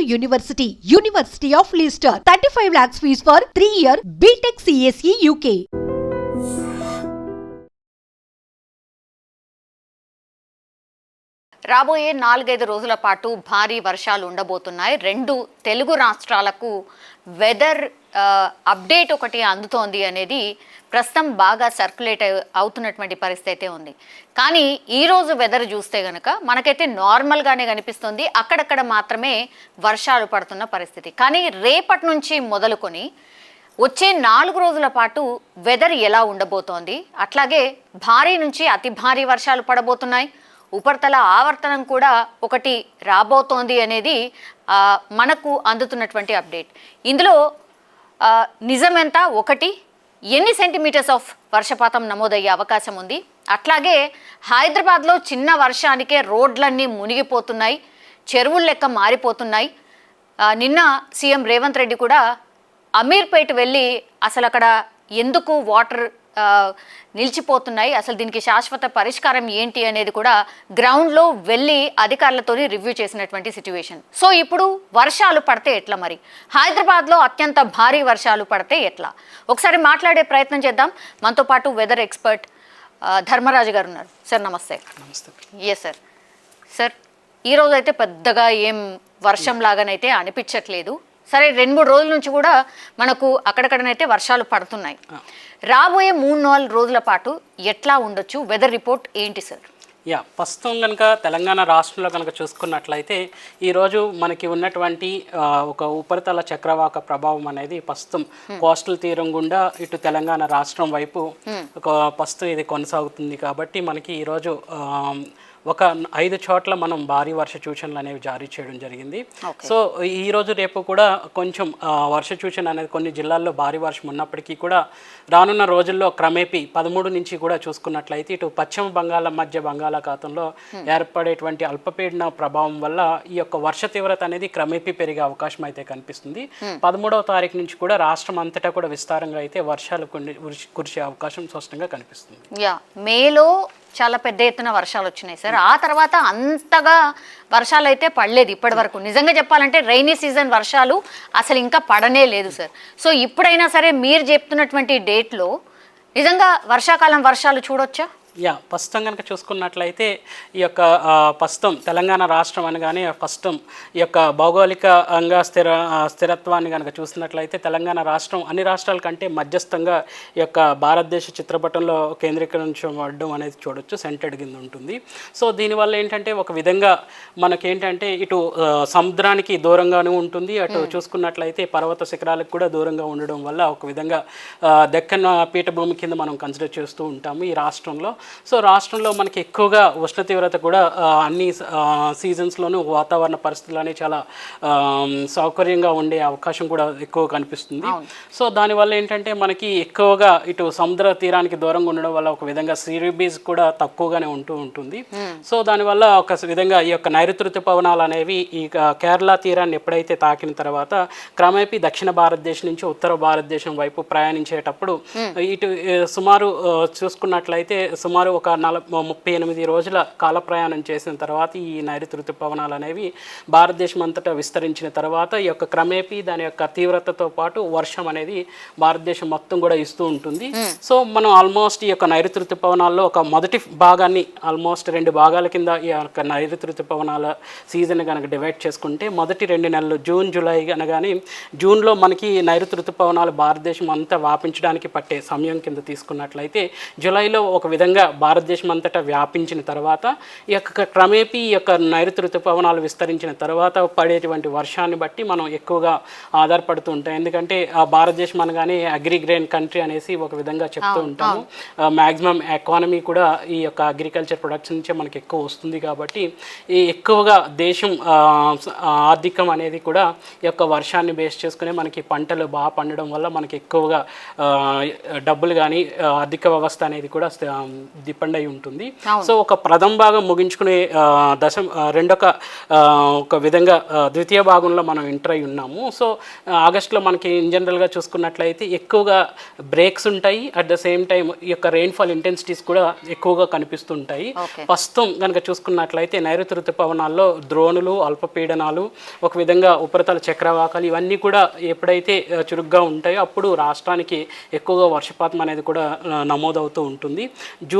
University, University of Leicester. 35 lakhs fees for 3 year BTech CSE UK. రాబోయే నాలుగైదు రోజుల పాటు భారీ వర్షాలు ఉండబోతున్నాయి. రెండు తెలుగు రాష్ట్రాలకు వెదర్ అప్డేట్ ఒకటి అందుతోంది అనేది ప్రస్తుతం బాగా సర్క్యులేట్ అవుతున్నటువంటి పరిస్థితి అయితే ఉంది. కానీ ఈరోజు వెదర్ చూస్తే కనుక మనకైతే నార్మల్గానే కనిపిస్తుంది. అక్కడక్కడ మాత్రమే వర్షాలు పడుతున్న పరిస్థితి. కానీ రేపటి నుంచి మొదలుకొని వచ్చే నాలుగు రోజుల పాటు వెదర్ ఎలా ఉండబోతోంది? అట్లాగే భారీ నుంచి అతి భారీ వర్షాలు పడబోతున్నాయి. ఉపరితల ఆవర్తనం కూడా ఒకటి రాబోతోంది అనేది మనకు అందుతున్నటువంటి అప్డేట్. ఇందులో నిజమెంత? ఒకటి ఎన్ని సెంటీమీటర్స్ ఆఫ్ వర్షపాతం నమోదయ్యే అవకాశం ఉంది? అట్లాగే హైదరాబాద్లో చిన్న వర్షానికే రోడ్లన్నీ మునిగిపోతున్నాయి చెరువుల లెక్క మారిపోతున్నాయి. నిన్న సీఎం రేవంత్ రెడ్డి కూడా అమీర్పేట వెళ్ళి అసలు అక్కడ ఎందుకు వాటర్ నిలిచిపోతున్నాయి. అసలు దీనికి శాశ్వత పరిష్కారం ఏంటి అనేది కూడా గ్రౌండ్లో వెళ్ళి అధికారులతో రివ్యూ చేసినటువంటి సిచ్యువేషన్ సో ఇప్పుడు వర్షాలు పడితే ఎట్లా మరి? హైదరాబాద్లో అత్యంత భారీ వర్షాలు పడితే ఎట్లా? ఒకసారి మాట్లాడే ప్రయత్నం చేద్దాం. మనతో పాటు వెదర్ ఎక్స్పర్ట్ ధర్మరాజు గారు ఉన్నారు. సార్ నమస్తే. నమస్తే. ఎస్ సార్ సార్ ఈ రోజు అయితే పెద్దగా ఏం వర్షం లాగానైతే అనిపించట్లేదు. సరే రెండు మూడు రోజుల నుంచి కూడా మనకు అక్కడక్కడనైతే వర్షాలు పడుతున్నాయి. రాబోయే మూడు నాలుగు రోజుల పాటు ఎట్లా ఉండొచ్చు? వెదర్ రిపోర్ట్ ఏంటి సార్ యా ప్రస్తుతం కనుక తెలంగాణ రాష్ట్రంలో కనుక చూసుకున్నట్లయితే ఈరోజు మనకి ఉన్నటువంటి ఒక ఉపరితల చక్రవాక ప్రభావం అనేది ప్రస్తుతం కోస్టల్ తీరం గుండా ఇటు తెలంగాణ రాష్ట్రం వైపు ఒక ప్రస్తుతం ఇది కొనసాగుతుంది. కాబట్టి మనకి ఈరోజు ఒక ఐదు చోట్ల మనం భారీ వర్ష సూచనలు అనేవి జారీ చేయడం జరిగింది. సో ఈ రోజు రేపు కూడా కొంచెం వర్ష సూచన అనేది కొన్ని జిల్లాల్లో భారీ వర్షం ఉన్నప్పటికీ కూడా రానున్న రోజుల్లో క్రమేపీ పదమూడు నుంచి కూడా చూసుకున్నట్లయితే ఇటు పశ్చిమ బంగాళ మధ్య బంగాళాఖాతంలో ఏర్పడేటువంటి అల్పపీడన ప్రభావం వల్ల ఈ యొక్క వర్ష తీవ్రత అనేది క్రమేపీ పెరిగే అవకాశం అయితే కనిపిస్తుంది. పదమూడవ తారీఖు నుంచి కూడా రాష్ట్రం అంతటా కూడా విస్తారంగా అయితే వర్షాలు కొన్ని కురిసి- కురిసే అవకాశం స్పష్టంగా కనిపిస్తుంది. యా మేలో చాలా పెద్ద ఎత్తున వర్షాలు వచ్చినాయి సార్. ఆ తర్వాత అంతగా వర్షాలు అయితే పడలేదు ఇప్పటి వరకు నిజంగా చెప్పాలంటే రైనీ సీజన్ వర్షాలు అసలు ఇంకా పడనే లేదు సార్. సో ఇప్పుడైనా సరే మీరు చెప్తున్నటువంటి డేట్లో నిజంగా వర్షాకాలం వర్షాలు చూడొచ్చా? యా ప్రస్తుతం కనుక చూసుకున్నట్లయితే ఈ యొక్క ప్రస్తుతం తెలంగాణ రాష్ట్రం అనగానే ప్రస్తుతం ఈ యొక్క భౌగోళికంగా స్థిర స్థిరత్వాన్ని కనుక చూసినట్లయితే తెలంగాణ రాష్ట్రం అన్ని రాష్ట్రాల కంటే మధ్యస్థంగా ఈ యొక్క భారతదేశ చిత్రపటంలో కేంద్రీకరించబడడం అనేది చూడొచ్చు సెంటెడ్ కింద ఉంటుంది. సో దీనివల్ల ఏంటంటే ఒక విధంగా మనకేంటంటే ఇటు సముద్రానికి దూరంగానే ఉంటుంది అటు చూసుకున్నట్లయితే పర్వత శిఖరాలకు కూడా దూరంగా ఉండడం వల్ల ఒక విధంగా దక్కన్ పీఠభూమి కింద మనం కన్సిడర్ చేస్తూ ఉంటాము ఈ రాష్ట్రంలో. సో రాష్ట్రంలో మనకి ఎక్కువగా ఉష్ణ తీవ్రత కూడా అన్ని సీజన్స్లోనూ వాతావరణ పరిస్థితులు అనేవి చాలా సౌకర్యంగా ఉండే అవకాశం కూడా ఎక్కువ కనిపిస్తుంది. సో దానివల్ల ఏంటంటే మనకి ఎక్కువగా ఇటు సముద్ర తీరానికి దూరంగా ఉండడం వల్ల ఒక విధంగా సీరీబీస్ కూడా తక్కువగానే ఉంటూ ఉంటుంది. సో దానివల్ల ఒక విధంగా ఈ యొక్క నైరుతి ఋతుపవనాలు అనేవి ఈ కేరళ తీరాన్ని ఎప్పుడైతే తాకిన తర్వాత క్రమేపీ దక్షిణ భారతదేశం నుంచి ఉత్తర భారతదేశం వైపు ప్రయాణించేటప్పుడు ఇటు సుమారు చూసుకున్నట్లయితే సుమారు ఒక నల ముప్పై ఎనిమిది రోజుల కాల ప్రయాణం చేసిన తర్వాత ఈ నైరుతి ఋతుపవనాలు అనేవి భారతదేశం అంతటా విస్తరించిన తర్వాత ఈ యొక్క క్రమేపీ దాని యొక్క తీవ్రతతో పాటు వర్షం అనేది భారతదేశం మొత్తం కూడా ఇస్తూ ఉంటుంది. సో మనం ఆల్మోస్ట్ ఈ యొక్క నైరుతి ఋతుపవనాల్లో ఒక మొదటి భాగాన్ని ఆల్మోస్ట్ రెండు భాగాల కింద ఈ యొక్క నైరుతి ఋతుపవనాల సీజన్ కనుక డివైడ్ చేసుకుంటే మొదటి రెండు నెలలు జూన్ జూలై అనగానే జూన్లో మనకి నైరుతి ఋతుపవనాలు భారతదేశం అంతా వ్యాపించడానికి పట్టే సమయం కింద తీసుకున్నట్లయితే జూలైలో ఒక విధంగా భారతదేశం అంతటా వ్యాపించిన తర్వాత ఈ యొక్క క్రమేపీ ఈ యొక్క నైరుతి ఋతుపవనాలు విస్తరించిన తర్వాత పడేటువంటి వర్షాన్ని బట్టి మనం ఎక్కువగా ఆధారపడుతూ ఉంటాం ఎందుకంటే ఆ భారతదేశం అనగానే అగ్రిగ్రెయిన్ కంట్రీ అనేసి ఒక విధంగా చెప్తూ ఉంటాము. మ్యాక్సిమం ఎకానమీ కూడా ఈ యొక్క అగ్రికల్చర్ ప్రొడక్ట్స్ నుంచే మనకి ఎక్కువ వస్తుంది కాబట్టి ఈ ఎక్కువగా దేశం ఆర్థికం అనేది కూడా ఈ యొక్క వర్షాన్ని బేస్ చేసుకుని మనకి పంటలు బాగా పండడం వల్ల మనకి ఎక్కువగా డబ్బులు కానీ ఆర్థిక వ్యవస్థ అనేది కూడా డిపెండ్ అయి ఉంటుంది. సో ఒక ప్రథమ భాగం ముగించుకునే దశ రెండొక ఒక విధంగా ద్వితీయ భాగంలో మనం ఎంటర్ అయి ఉన్నాము. సో ఆగస్టులో మనకి ఇన్ జనరల్గా చూసుకున్నట్లయితే ఎక్కువగా బ్రేక్స్ ఉంటాయి. అట్ ద సేమ్ టైం ఈ యొక్క రెయిన్ఫాల్ ఇంటెన్సిటీస్ కూడా ఎక్కువగా కనిపిస్తుంటాయి. ప్రస్తుతం కనుక చూసుకున్నట్లయితే నైరుతి ఋతుపవనాల్లో ద్రోణులు అల్పపీడనాలు ఒక విధంగా ఉపరితల చక్రవాకాలు ఇవన్నీ కూడా ఎప్పుడైతే చురుగ్గా ఉంటాయో అప్పుడు రాష్ట్రానికి ఎక్కువగా వర్షపాతం అనేది కూడా నమోదవుతూ ఉంటుంది.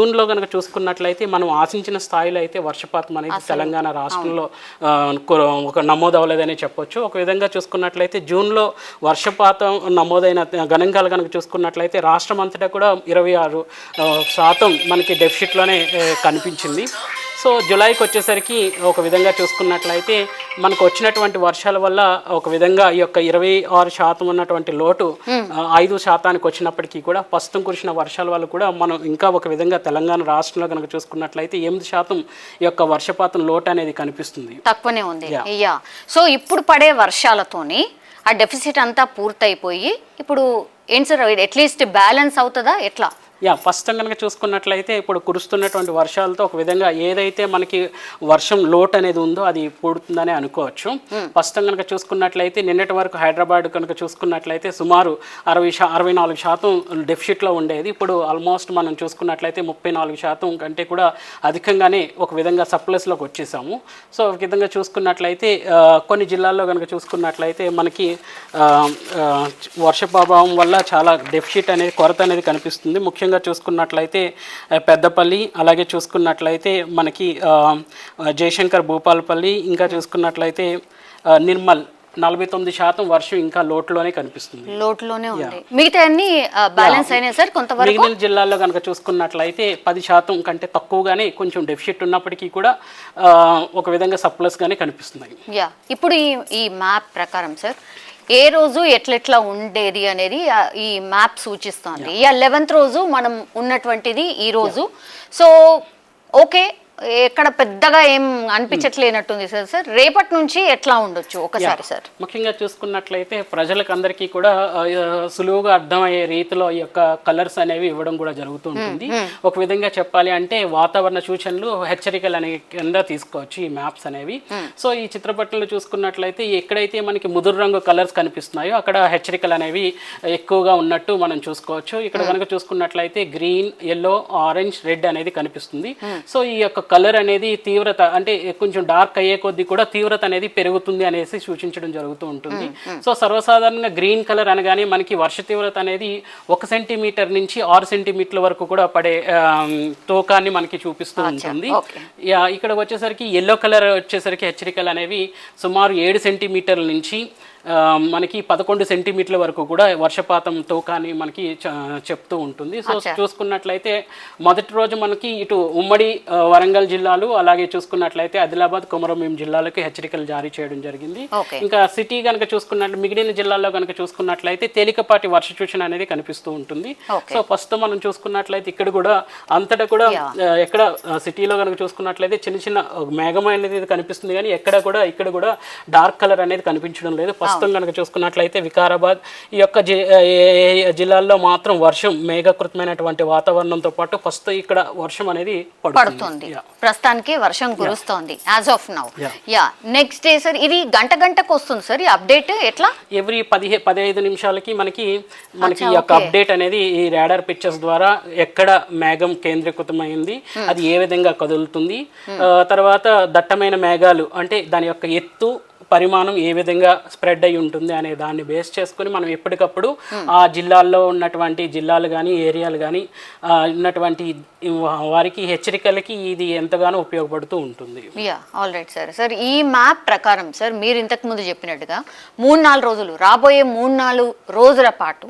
జూన్లో కనుక చూసుకున్నట్లయితే మనం ఆశించిన స్థాయిలో అయితే వర్షపాతం అనేది తెలంగాణ రాష్ట్రంలో ఒక నమోదవలేదని చెప్పొచ్చు. ఒక విధంగా చూసుకున్నట్లయితే జూన్లో వర్షపాతం నమోదైన గణాంకాలు కనుక చూసుకున్నట్లయితే రాష్ట్రం అంతటా కూడా ఇరవై ఆరు శాతం మనకి డెఫిసిట్లోనే ఆ, కనిపించింది. సో జూలైకి వచ్చేసరికి ఒక విధంగా చూసుకున్నట్లయితే మనకు వచ్చినటువంటి వర్షాల వల్ల ఒక విధంగా ఈ యొక్క ఇరవై ఆరు శాతం ఉన్నటువంటి లోటు ఐదు శాతానికి వచ్చినప్పటికీ కూడా ప్రస్తుతం కురిసిన వర్షాల వల్ల కూడా మనం ఇంకా ఒక విధంగా తెలంగాణ రాష్ట్రంలో కనుక చూసుకున్నట్లయితే ఎనిమిది శాతం ఈ యొక్క వర్షపాతం లోటు అనేది కనిపిస్తుంది. తక్కువనే ఉంది. సో ఇప్పుడు పడే వర్షాలతోని ఆ డెఫిసిట్ అంతా పూర్తయిపోయి ఇప్పుడు ఏంటి సార్ అట్లీస్ట్ బ్యాలెన్స్ అవుతుందా? ఎట్లా? యా ఫస్ట్ కనుక చూసుకున్నట్లయితే ఇప్పుడు కురుస్తున్నటువంటి వర్షాలతో ఒక విధంగా ఏదైతే మనకి వర్షం లోట్ అనేది ఉందో అది పూడుతుందని అనుకోవచ్చు. ఫస్ట్ కనుక చూసుకున్నట్లయితే నిన్నటి వరకు హైదరాబాద్ కనుక చూసుకున్నట్లయితే సుమారు అరవై శా అరవై నాలుగు శాతం డెఫిసిట్లో ఉండేది. ఇప్పుడు ఆల్మోస్ట్ మనం చూసుకున్నట్లయితే ముప్పై నాలుగు శాతం కంటే కూడా అధికంగానే ఒక విధంగా సప్లస్లోకి వచ్చేసాము. సో ఒక విధంగా చూసుకున్నట్లయితే కొన్ని జిల్లాల్లో కనుక చూసుకున్నట్లయితే మనకి వర్ష ప్రభావం వల్ల చాలా డెఫిసిట్ అనేది కొరత అనేది కనిపిస్తుంది. ముఖ్యంగా చూసుకున్నట్లయితే ఆ, పెద్దపల్లి అలాగే చూసుకున్నట్లయితే మనకి జయశంకర్ భూపాలపల్లి ఇంకా చూసుకున్నట్లయితే నిర్మల్ నలభై తొమ్మిది శాతం వర్షం ఇంకా లోటులోనే కనిపిస్తుంది. లోటులోనే ఉంది. మిగతా అన్ని బ్యాలెన్స్ అయినాయి సార్ కొంతవరకు? మిగిలిన జిల్లాల్లో కనుక చూసుకున్నట్లయితే పది శాతం కంటే తక్కువగానే కొంచెం డెఫిసిట్ ఉన్నప్పటికీ కూడా ఒక విధంగా సప్లస్గానే కనిపిస్తున్నాయి. యా ఇప్పుడు ఈ ఈ మ్యాప్ ప్రకారం సార్ ఏ రోజు ఎట్లెట్లా ఉండేది అనేది ఈ మ్యాప్ సూచిస్తోంది. ఈ లెవెన్త్ రోజు మనం ఉన్నటువంటిది ఈ రోజు. సో ఓకే ఎక్కడ పెద్దగా ఏం అనిపించట్లేనట్టుంది సార్ సార్. రేపటి నుంచి ఎట్లా ఉండొచ్చు ఒకసారి సార్? ముఖ్యంగా చూసుకున్నట్లయితే ప్రజలకు అందరికీ కూడా సులువుగా అర్థమయ్యే రీతిలో ఈ యొక్క కలర్స్ అనేవి ఇవ్వడం కూడా జరుగుతూ ఉంటుంది. ఒక విధంగా చెప్పాలి అంటే వాతావరణ సూచనలు హెచ్చరికలు అనే కింద తీసుకోవచ్చు ఈ మ్యాప్స్ అనేవి. సో ఈ చిత్రపటంలో చూసుకున్నట్లయితే ఎక్కడైతే మనకి ముదురు రంగు కలర్స్ కనిపిస్తున్నాయో అక్కడ హెచ్చరికలు అనేవి ఎక్కువగా ఉన్నట్టు మనం చూసుకోవచ్చు. ఇక్కడ కనుక చూసుకున్నట్లయితే గ్రీన్ ఎల్లో ఆరెంజ్ రెడ్ అనేది కనిపిస్తుంది. సో ఈ యొక్క కలర్ అనేది తీవ్రత అంటే కొంచెం డార్క్ అయ్యే కొద్దీ కూడా తీవ్రత అనేది పెరుగుతుంది అనేసి సూచించడం జరుగుతూ ఉంటుంది. సో సర్వసాధారణంగా గ్రీన్ కలర్ అనగానే మనకి వర్ష తీవ్రత అనేది ఒక సెంటీమీటర్ నుంచి ఆరు సెంటీమీటర్ల వరకు కూడా పడే తూకాన్ని మనకి చూపిస్తూ ఉంటుంది. ఇక్కడ వచ్చేసరికి ఎల్లో కలర్ వచ్చేసరికి హెచ్చరికలు అనేవి సుమారు ఏడు సెంటీమీటర్ల నుంచి మనకి పదకొండు సెంటీమీటర్ల వరకు కూడా వర్షపాతం తూకాన్ని మనకి చెప్తూ ఉంటుంది సో. చూసుకున్నట్లయితే మొదటి రోజు మనకి ఇటు ఉమ్మడి వరంగల్ జిల్లాలు అలాగే చూసుకున్నట్లయితే ఆదిలాబాద్ కొమరంభీం జిల్లాలకు హెచ్చరికలు జారీ చేయడం జరిగింది. ఇంకా సిటీ కనుక చూసుకున్నట్లు మిగిలిన జిల్లాల్లో కనుక చూసుకున్నట్లయితే తేలికపాటి వర్ష సూచన అనేది కనిపిస్తూ ఉంటుంది. సో ప్రస్తుతం మనం చూసుకున్నట్లయితే ఇక్కడ కూడా అంతటా కూడా ఎక్కడ సిటీలో కనుక చూసుకున్నట్లయితే చిన్న చిన్న మేఘం అనేది కనిపిస్తుంది కానీ ఎక్కడ కూడా ఇక్కడ కూడా డార్క్ కలర్ అనేది కనిపించడం లేదు ప్రస్తుతం కనుక చూసుకున్నట్లయితే వికారాబాద్ ఈ యొక్క జిల్లాల్లో మాత్రం వర్షం మేఘకృతమైనటువంటి వాతావరణంతో పాటు ప్రస్తుతం ఇక్కడ వర్షం అనేది పడుతుంది. ప్రస్తుతానికి వర్షం కురుస్తోంది as of now. Yeah next day sir ఇది గంట గంటకు వస్తుంది సార్ ఈ అప్డేట్ ఎట్లా? ఎవ్రీ పదిహే పదిహేను నిమిషాలకి మనకి మనకి ఈ యొక్క. అప్డేట్ అనేది ఈ రాడార్ పిక్చర్స్ ద్వారా ఎక్కడ మేఘం కేంద్రీకృతమైంది అది ఏ విధంగా కదులుతుంది తర్వాత దట్టమైన మేఘాలు అంటే దాని యొక్క ఎత్తు పరిమాణం ఏ విధంగా స్ప్రెడ్ అయి ఉంటుంది అనే దాన్ని బేస్ చేసుకొని మనం ఎప్పటికప్పుడు ఆ జిల్లాల్లో ఉన్నటువంటి జిల్లాలు కానీ ఏరియాలు కానీ ఉన్నటువంటి వారికి హెచ్చరికలకి ఇది ఎంతగానో ఉపయోగపడుతూ ఉంటుంది. Yeah all right sir. Sir ఈ మ్యాప్ ప్రకారం సార్ మీరు ఇంతకు ముందు చెప్పినట్టుగా మూడు నాలుగు రోజులు రాబోయే మూడు నాలుగు రోజుల పాటు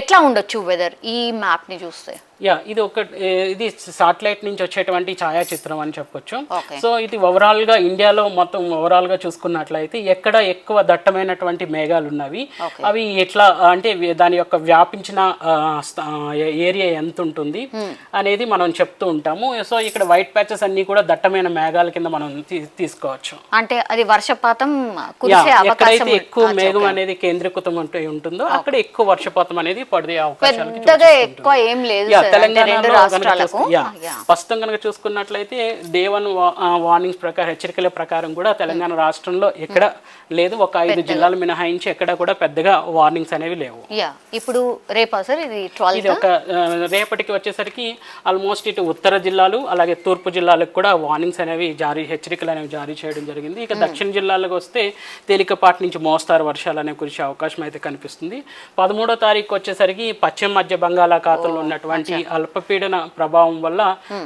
ఎట్లా ఉండొచ్చు వెదర్ ఈ మ్యాప్ని చూస్తే? యా ఇది ఒక ఇది సాటిలైట్ నుంచి వచ్చేటువంటి ఛాయాచిత్రం అని చెప్పొచ్చు. సో ఇది ఓవరాల్గా ఇండియాలో మొత్తం ఓవరాల్గా చూసుకున్నట్లయితే ఎక్కడ ఎక్కువ దట్టమైనటువంటి మేఘాలు ఉన్నవి. అవి ఎట్లా అంటే దాని యొక్క వ్యాపించిన ఏరియా ఎంత ఉంటుంది అనేది మనం చెప్తూ ఉంటాము. సో ఇక్కడ వైట్ ప్యాచెస్ అన్ని కూడా దట్టమైన మేఘాల కింద మనం తీసుకోవచ్చు. అంటే అది వర్షపాతం ఎక్కడైతే ఎక్కువ. మేఘం అనేది కేంద్రీకృతం ఉంటే ఉంటుందో అక్కడ ఎక్కువ వర్షపాతం అనేది పడే అవకాశాలు ఎక్కువ ఏం లేదు తెలంగాణలో. ప్రస్తుతం కనుక చూసుకున్నట్లయితే డే వన్ వార్నింగ్స్ ప్రకారం హెచ్చరికల ప్రకారం కూడా తెలంగాణ రాష్ట్రంలో ఎక్కడ లేదు. ఒక ఐదు జిల్లాలు మినహాయించి ఎక్కడ కూడా పెద్దగా వార్నింగ్స్ అనేవి లేవు. ఇప్పుడు రేపా సార్? ఇది ఒక రేపటికి వచ్చేసరికి ఆల్మోస్ట్ ఇటు ఉత్తర జిల్లాలు అలాగే తూర్పు జిల్లాలకు కూడా వార్నింగ్స్ అనేవి జారీ హెచ్చరికలు అనేవి జారీ చేయడం జరిగింది. ఇక దక్షిణ జిల్లాలకు వస్తే తేలికపాటి నుంచి మోస్తారు వర్షాలు అనేవి కురిసే అవకాశం అయితే కనిపిస్తుంది. పదమూడో తారీఖు వచ్చేసరికి పశ్చిమ మధ్య బంగాళాఖాతంలో ఉన్నటువంటి అల్పపీడన ప్రభావం వల్ల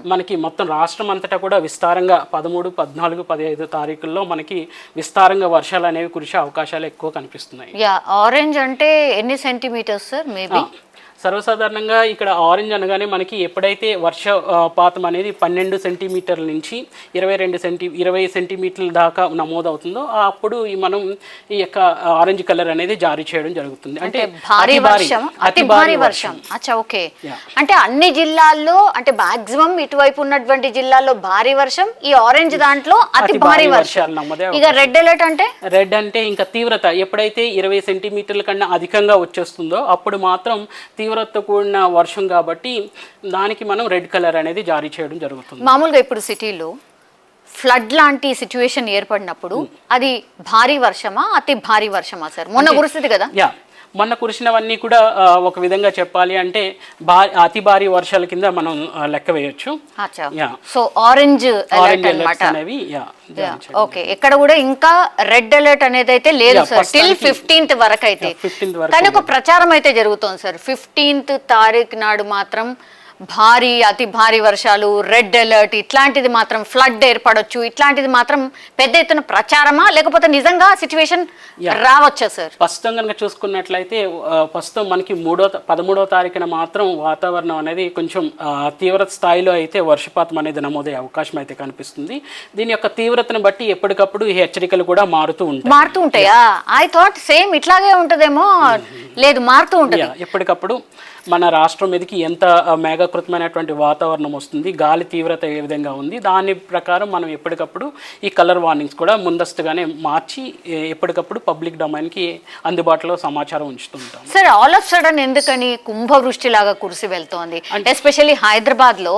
మనకి మొత్తం రాష్ట్రం అంతటా కూడా విస్తారంగా పదమూడు పద్నాలుగు పదిహేదు తారీఖుల్లో మనకి విస్తారంగా వర్షాలు అనేవి కురిసే అవకాశాలు ఎక్కువ కనిపిస్తున్నాయి. ఆరెంజ్ అంటే ఎన్ని సెంటీమీటర్స్ సార్? మేబీ? సర్వసాధారణంగా ఇక్కడ ఆరెంజ్ అనగానే మనకి ఎప్పుడైతే వర్షపాతం అనేది పన్నెండు సెంటీమీటర్ల నుంచి ఇరవై రెండు సెంటీ ఇరవై సెంటీమీటర్ల దాకా నమోదవుతుందో అప్పుడు ఈ మనం ఈ యొక్క ఆరెంజ్ కలర్ అనేది జారీ చేయడం జరుగుతుంది. అంటే భారీ వర్షం అతి భారీ వర్షం. అచ్చా ఓకే. అంటే అన్ని జిల్లాల్లో అంటే మాక్సిమం ఇటువైపు ఉన్నటువంటి జిల్లాల్లో భారీ వర్షం ఈ ఆరెంజ్ దాంట్లో అతి భారీ వర్షం. ఇక రెడ్ అలర్ట్ అంటే? రెడ్ అంటే ఇంకా తీవ్రత ఎప్పుడైతే ఇరవై సెంటీమీటర్ల కన్నా అధికంగా వచ్చేస్తుందో అప్పుడు మాత్రం తీవ్రత కూడిన వర్షం కాబట్టి దానికి మనం రెడ్ కలర్ అనేది జారీ చేయడం జరుగుతుంది. మామూలుగా ఇప్పుడు సిటీలో ఫ్లడ్ లాంటి సిచ్యువేషన్ ఏర్పడినప్పుడు అది భారీ వర్షమా? అతి భారీ వర్షమా సార్ మొన్న కురుస్తుంది కదా? యా. మొన్న కురిసినవన్నీ కూడా ఒక విధంగా చెప్పాలి అంటే అతి భారీ వర్షాల కింద మనం లెక్క వేయొచ్చు. So orange alert orange alerts అనేవి. ఓకే ఇక్కడ కూడా ఇంకా రెడ్ అలర్ట్ అనేది అయితే లేదు సార్ టిల్ ఫిఫ్టీన్త్ వరకు అయితే Yeah, 15th వరకు కానీ ఒక ప్రచారం అయితే జరుగుతోంది సార్ ఫిఫ్టీన్త్ తారీఖు నాడు మాత్రం భారీ అతి భారీ వర్షాలు రెడ్ అలర్ట్ ఇట్లాంటిది మాత్రం ఫ్లడ్ ఏర్పడొచ్చు. ఇట్లాంటిది మాత్రం పెద్ద ఎత్తున ప్రచారమా? లేకపోతే నిజంగా సిచ్యువేషన్ రావచ్చా సార్? ప్రస్తుతం కనుక చూసుకున్నట్లయితే ప్రస్తుతం మనకి మూడో త- పదమూడో తారీఖున మాత్రం వాతావరణం అనేది కొంచెం తీవ్ర స్థాయిలో అయితే వర్షపాతం అనేది నమోదయ్యే అవకాశం అయితే కనిపిస్తుంది. దీని యొక్క తీవ్రతను బట్టి ఎప్పటికప్పుడు ఈ హెచ్చరికలు కూడా మారుతూ ఉంటాయి. మారుతూ ఉంటాయా? ఐ థాట్ సేమ్ ఇట్లాగే ఉంటదేమో. లేదు మారుతూ ఉంటుంది. ఎప్పటికప్పుడు మన రాష్ట్రం మీదకి ఎంత ఆ, మేఘకృతమైనటువంటి వాతావరణం వస్తుంది. గాలి తీవ్రత ఏ విధంగా ఉంది? దాని ప్రకారం మనం ఎప్పటికప్పుడు ఈ కలర్ వార్నింగ్స్ కూడా ముందస్తుగానే మార్చి ఎప్పటికప్పుడు పబ్లిక్ డొమైన్కి అందుబాటులో సమాచారం ఉంచుతుంటాం సరే ఆల్ ఆఫ్ సడన్ ఎందుకని కుంభవృష్టి లాగా కురిసి వెళ్తోంది? ఎస్పెషల్లీ హైదరాబాద్లో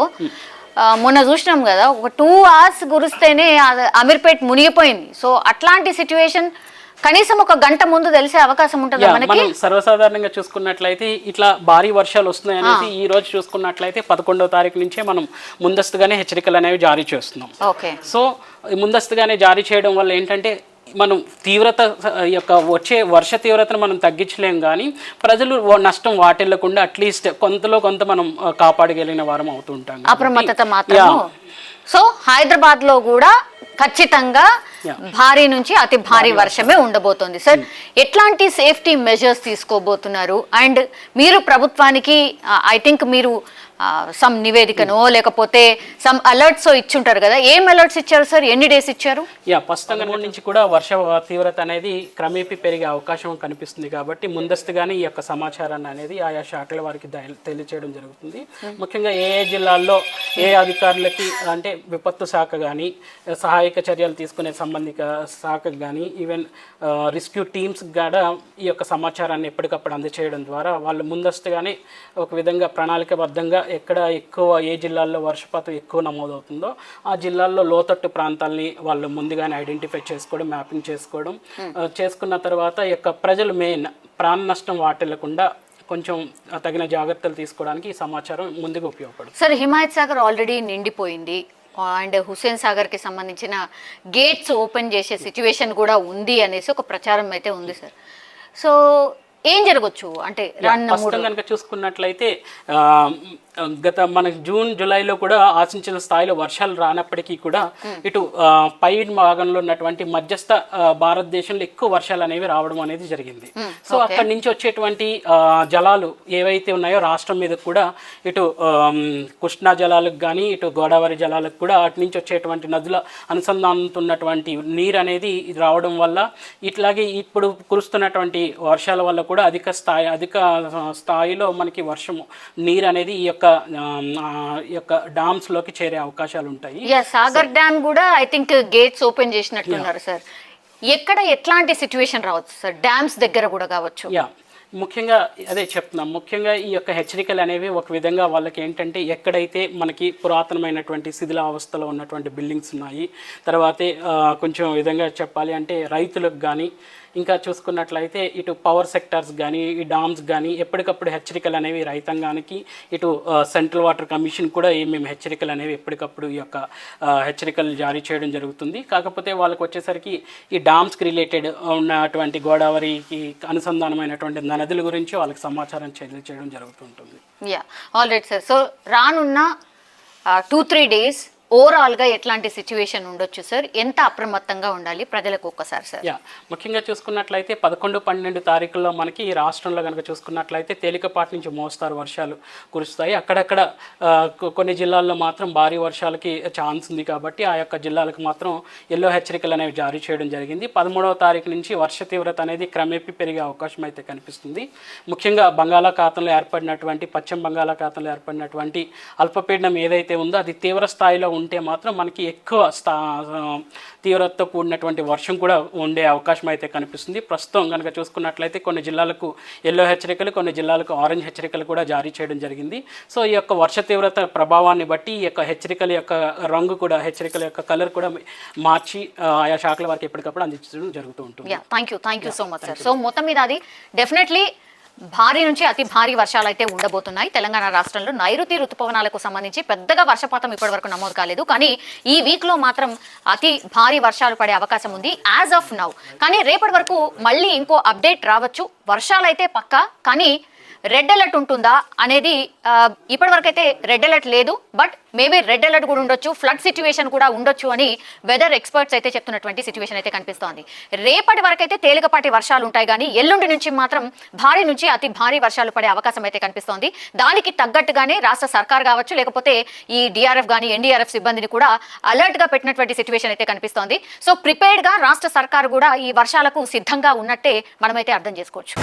ఆ, మొన్న చూసినాం కదా ఒక టూ అవర్స్ కురిస్తేనే అమీర్పేట్ మునిగిపోయింది. సో అట్లాంటి సిచ్యువేషన్ కనీసం ఒక గంట ముందు తెలిసే అవకాశం ఉంటుందా మనకి? మనం సర్వసాధారణంగా చూసుకున్నట్లయితే ఇట్లా భారీ వర్షాలు వస్తున్నాయి అనేసి ఈ రోజు చూసుకున్నట్లయితే పదకొండవ తారీఖు నుంచే మనం ముందస్తుగానే హెచ్చరికలు అనేవి జారీ చేస్తున్నాం. ఓకే. సో ముందస్తుగానే జారీ చేయడం వల్ల ఏంటంటే మనం తీవ్రత యొక్క వచ్చే వర్ష తీవ్రతను మనం తగ్గించలేం కానీ ప్రజలు నష్టం వాటిల్లకుండా అట్లీస్ట్ కొంతలో కొంత మనం కాపాడగలిగిన వారం అవుతూ ఉంటాం కాబట్టి- అప్రమత్తత మాత్రము. సో హైదరాబాద్లో కూడా ఖచ్చితంగా భారీ నుంచి అతి భారీ వర్షమే ఉండబోతోంది. సార్ ఎట్లాంటి సేఫ్టీ మెజర్స్ తీసుకోబోతున్నారు? అండ్ మీరు ప్రభుత్వానికి ఐ థింక్ మీరు సమ్ నివేదికనో లేకపోతే సమ్ అలర్ట్స్ ఇచ్చుంటారు కదా. ఏం అలర్ట్స్ ఇచ్చారు సార్? ఎన్ని డేస్ ఇచ్చారు? యా పశ్చిమ నుంచి కూడా వర్ష తీవ్రత అనేది క్రమేపీ పెరిగే అవకాశం కనిపిస్తుంది కాబట్టి ముందస్తుగానే ఈ యొక్క సమాచారాన్ని అనేది ఆయా శాఖల వారికి తెలియచేయడం జరుగుతుంది. ముఖ్యంగా ఏ ఏ జిల్లాల్లో ఏ అధికారులకి అంటే విపత్తు శాఖ కానీ సహాయక చర్యలు తీసుకునే సంబంధిత శాఖకు కానీ ఈవెన్ రెస్క్యూ టీమ్స్ కూడా ఈ యొక్క సమాచారాన్ని ఎప్పటికప్పుడు అందచేయడం ద్వారా వాళ్ళు ముందస్తుగానే ఒక విధంగా ప్రణాళికబద్ధంగా ఎక్కడ ఎక్కువ ఏ జిల్లాల్లో వర్షపాతం ఎక్కువ నమోదవుతుందో ఆ జిల్లాల్లో లోతట్టు ప్రాంతాలని వాళ్ళు ముందుగానే ఐడెంటిఫై చేసుకోవడం మ్యాపింగ్ చేసుకోవడం ఆ, చేసుకున్న తర్వాత ఈ యొక్క ప్రజలు మెయిన్ ప్రాణ నష్టం వాటిల్లకుండా కొంచెం తగిన జాగ్రత్తలు తీసుకోవడానికి ఈ సమాచారం ముందుగా ఉపయోగపడుతుంది సార్ హిమాయత్ సాగర్ ఆల్రెడీ నిండిపోయింది. అండ్ హుస్సేన్ సాగర్కి సంబంధించిన గేట్స్ ఓపెన్ చేసే సిచ్యువేషన్ కూడా ఉంది అనేసి ఒక ప్రచారం అయితే ఉంది సార్. సో ఏం జరగచ్చు? అంటే కనుక చూసుకున్నట్లయితే గత మన జూన్ జూలైలో కూడా ఆశించిన స్థాయిలో వర్షాలు రానప్పటికీ కూడా ఇటు ఆ, పై భాగంలో ఉన్నటువంటి మధ్యస్థ భారతదేశంలో ఎక్కువ వర్షాలు అనేవి రావడం అనేది జరిగింది. సో అక్కడి నుంచి వచ్చేటువంటి జలాలు ఏవైతే ఉన్నాయో రాష్ట్రం మీద కూడా ఇటు కృష్ణా జలాలకు కానీ ఇటు గోదావరి జలాలకు కూడా అటు నుంచి వచ్చేటువంటి నదుల అనుసంధానంతున్నటువంటి నీరు అనేది రావడం వల్ల ఇట్లాగే ఇప్పుడు కురుస్తున్నటువంటి వర్షాల వల్ల కూడా అధిక స్థాయి అధిక స్థాయిలో మనకి వర్షము నీరు అనేది ఈ యొక్క ఈ యొక్క డ్యామ్స్లోకి చేరే అవకాశాలు ఉంటాయి. యా సాగర్ డ్యామ్ కూడా ఐ థింక్ గేట్స్ ఓపెన్ చేసినట్టున్నారు సార్ ఎక్కడ ఎట్లాంటి సిచ్యువేషన్ రావచ్చు సార్ డ్యామ్స్ దగ్గర కూడా కావచ్చు. యా ముఖ్యంగా అదే చెప్తున్నాం. ముఖ్యంగా ఈ యొక్క హెచ్చరికలు అనేవి ఒక విధంగా వాళ్ళకి ఏంటంటే ఎక్కడైతే మనకి పురాతనమైనటువంటి శిథిలావస్థలో ఉన్నటువంటి బిల్డింగ్స్ ఉన్నాయి తర్వాతే కొంచెం విధంగా చెప్పాలి అంటే రైతులకు కానీ ఇంకా చూసుకున్నట్లయితే ఇటు పవర్ సెక్టార్స్ కానీ ఈ డామ్స్ కానీ ఎప్పటికప్పుడు హెచ్చరికలు అనేవి రైతాంగానికి ఇటు సెంట్రల్ వాటర్ కమిషన్ కూడా ఈ మేము హెచ్చరికలు అనేవి ఎప్పటికప్పుడు ఈ యొక్క హెచ్చరికలు జారీ చేయడం జరుగుతుంది. కాకపోతే వాళ్ళకి వచ్చేసరికి ఈ డామ్స్కి రిలేటెడ్ ఉన్నటువంటి గోదావరికి అనుసంధానమైనటువంటి నదుల గురించి వాళ్ళకి సమాచారం చేయడం జరుగుతుంటుంది. Yeah all right sir so రానున్న టూ త్రీ డేస్ ఓవరాల్గా ఎట్లాంటి సిచ్యువేషన్ ఉండొచ్చు సార్? ఎంత అప్రమత్తంగా ఉండాలి ప్రజలకు ఒక్కసారి సార్? యా ముఖ్యంగా చూసుకున్నట్లయితే పదకొండు పన్నెండు తారీఖుల్లో మనకి ఈ రాష్ట్రంలో కనుక చూసుకున్నట్లయితే తేలికపాటి నుంచి మోస్తారు వర్షాలు కురుస్తాయి. అక్కడక్కడ కొన్ని జిల్లాల్లో మాత్రం భారీ వర్షాలకి ఛాన్స్ ఉంది కాబట్టి ఆ యొక్క జిల్లాలకు మాత్రం ఎల్లో హెచ్చరికలు అనేవి జారీ చేయడం జరిగింది. పదమూడవ తారీఖు నుంచి వర్ష తీవ్రత అనేది క్రమేపీ పెరిగే అవకాశం అయితే కనిపిస్తుంది. ముఖ్యంగా బంగాళాఖాతంలో ఏర్పడినటువంటి పశ్చిమ బంగాళాఖాతంలో ఏర్పడినటువంటి అల్పపీడనం ఏదైతే ఉందో అది తీవ్ర స్థాయిలో ఉంటే మాత్రం మనకి ఎక్కువ స్థా తీవ్రతతో కూడినటువంటి వర్షం కూడా ఉండే అవకాశం అయితే కనిపిస్తుంది. ప్రస్తుతం కనుక చూసుకున్నట్లయితే కొన్ని జిల్లాలకు ఎల్లో హెచ్చరికలు కొన్ని జిల్లాలకు ఆరెంజ్ హెచ్చరికలు కూడా జారీ చేయడం జరిగింది. సో ఈ యొక్క వర్ష తీవ్రత ప్రభావాన్ని బట్టి ఈ యొక్క హెచ్చరికల యొక్క రంగు కూడా హెచ్చరికల యొక్క కలర్ కూడా మార్చి ఆ, ఆయా శాఖల వారికి ఎప్పటికప్పుడు అందించడం జరుగుతూ ఉంటుంది. Thank you thank you so much sir so మొత్తం మీద అది డెఫినెట్లీ భారీ నుంచి అతి భారీ వర్షాలు అయితే ఉండబోతున్నాయి. తెలంగాణ రాష్ట్రంలో నైరుతి ఋతుపవనాలకు సంబంధించి పెద్దగా వర్షపాతం ఇప్పటివరకు నమోదు కాలేదు. కానీ ఈ వీక్లో మాత్రం అతి భారీ వర్షాలు పడే అవకాశం ఉంది యాజ్ ఆఫ్ నౌ కానీ రేపటి వరకు మళ్ళీ ఇంకో అప్డేట్ రావచ్చు. వర్షాలు అయితే పక్కా కానీ రెడ్ అలర్ట్ ఉంటుందా అనేది ఇప్పటి వరకు అయితే రెడ్ అలర్ట్ లేదు బట్ మేబీ రెడ్ అలర్ట్ కూడా ఉండొచ్చు ఫ్లడ్ సిచ్యువేషన్ కూడా ఉండొచ్చు అని వెదర్ ఎక్స్పర్ట్స్ అయితే చెప్తున్నటువంటి సిచ్యువేషన్ అయితే కనిపిస్తోంది. రేపటి వరకు అయితే తేలికపాటి వర్షాలు ఉంటాయి కానీ ఎల్లుండి నుంచి మాత్రం భారీ నుంచి అతి భారీ వర్షాలు పడే అవకాశం అయితే కనిపిస్తోంది. దానికి తగ్గట్టుగానే రాష్ట్ర సర్కార్ కావచ్చు లేకపోతే ఈ డిఆర్ఎఫ్ కానీ ఎన్డీఆర్ఎఫ్ సిబ్బందిని కూడా అలర్ట్గా పెట్టినటువంటి సిచ్యువేషన్ అయితే కనిపిస్తోంది. సో ప్రిపేర్డ్గా రాష్ట్ర సర్కార్ కూడా ఈ వర్షాలకు సిద్ధంగా ఉన్నట్టే మనమైతే అర్థం చేసుకోవచ్చు.